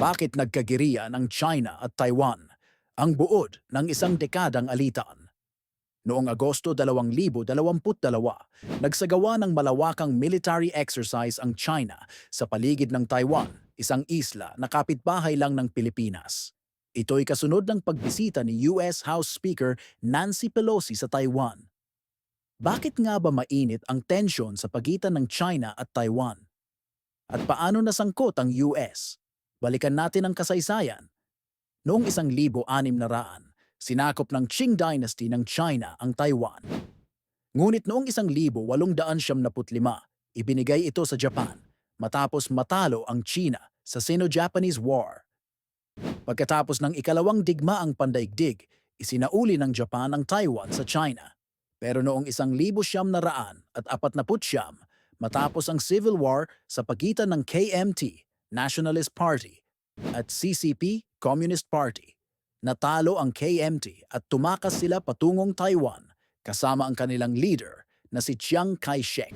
Bakit nagkagirian ang China at Taiwan? Ang buod ng isang dekadang alitan. Noong Agosto 2022, nagsagawa ng malawakang military exercise ang China sa paligid ng Taiwan, isang isla na kapitbahay lang ng Pilipinas. Ito'y kasunod ng pagbisita ni US House Speaker Nancy Pelosi sa Taiwan. Bakit nga ba mainit ang tensyon sa pagitan ng China at Taiwan? At paano nasangkot ang US? Balikan natin ang kasaysayan. Noong isang libo anim na raan, sinakop ng Qing Dynasty ng China ang Taiwan. Ngunit noong isang libo walong daan siyam naput lima, ibinigay ito sa Japan matapos matalo ang China sa Sino-Japanese War. Pagkatapos ng ikalawang digmaang pandaigdig, isinauli ng Japan ang Taiwan sa China. Pero noong isang libo siyam na raan at apat na siyam, matapos ang Civil War sa pagitan ng KMT, Nationalist Party, at CCP, Communist Party, natalo ang KMT at tumakas sila patungong Taiwan kasama ang kanilang leader na si Chiang Kai-shek.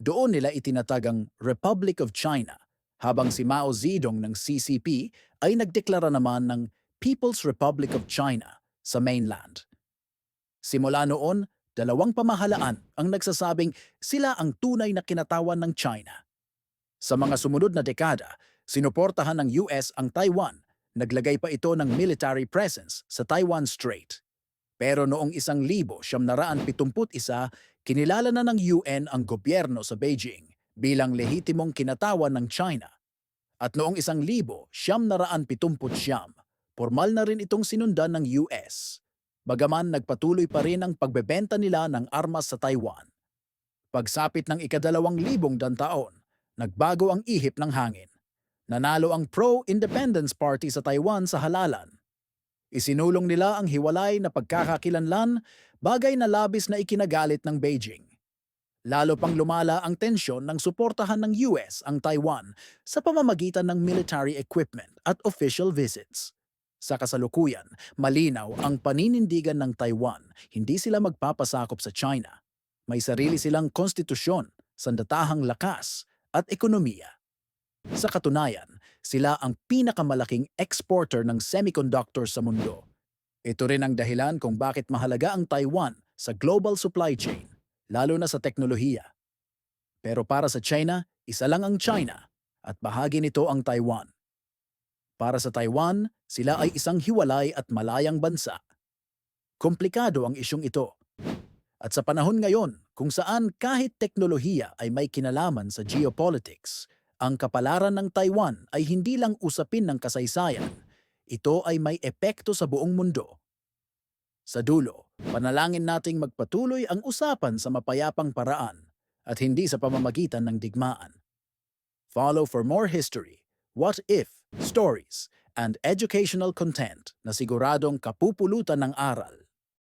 Doon nila itinatag ang Republic of China habang si Mao Zedong ng CCP ay nagdeklara naman ng People's Republic of China sa mainland. Simula noon, dalawang pamahalaan ang nagsasabing sila ang tunay na kinatawan ng China. Sa mga sumunod na dekada, sinuportahan ng US ang Taiwan. Naglagay pa ito ng military presence sa Taiwan Strait. Pero noong isang libo siyam naraan pitumput isa, kinilala na ng UN ang gobyerno sa Beijing bilang lehitimong kinatawan ng China. At noong isang libo siyam naraan pitumput siyam, formal na rin itong sinundan ng US. Bagaman nagpatuloy pa rin ang pagbebenta nila ng armas sa Taiwan. Pagsapit ng ikadalawang libong dantaon, nagbago ang ihip ng hangin. Nanalo ang Pro-Independence Party sa Taiwan sa halalan. Isinulong nila ang hiwalay na pagkakakilanlan, bagay na labis na ikinagalit ng Beijing. Lalo pang lumala ang tensyon ng suportahan ng US ang Taiwan sa pamamagitan ng military equipment at official visits. Sa kasalukuyan, malinaw ang paninindigan ng Taiwan, hindi sila magpapasakop sa China. May sarili silang konstitusyon, sandatahang lakas, at ekonomiya. Sa katunayan, sila ang pinakamalaking exporter ng semiconductors sa mundo. Ito rin ang dahilan kung bakit mahalaga ang Taiwan sa global supply chain, lalo na sa teknolohiya. Pero para sa China, isa lang ang China at bahagi nito ang Taiwan. Para sa Taiwan, sila ay isang hiwalay at malayang bansa. Komplikado ang isyong ito. At sa panahon ngayon, kung saan kahit teknolohiya ay may kinalaman sa geopolitics, ang kapalaran ng Taiwan ay hindi lang usapin ng kasaysayan, ito ay may epekto sa buong mundo. Sa dulo, panalangin nating magpatuloy ang usapan sa mapayapang paraan at hindi sa pamamagitan ng digmaan. Follow for more history, what if, stories, and educational content na siguradong kapupulutan ng aral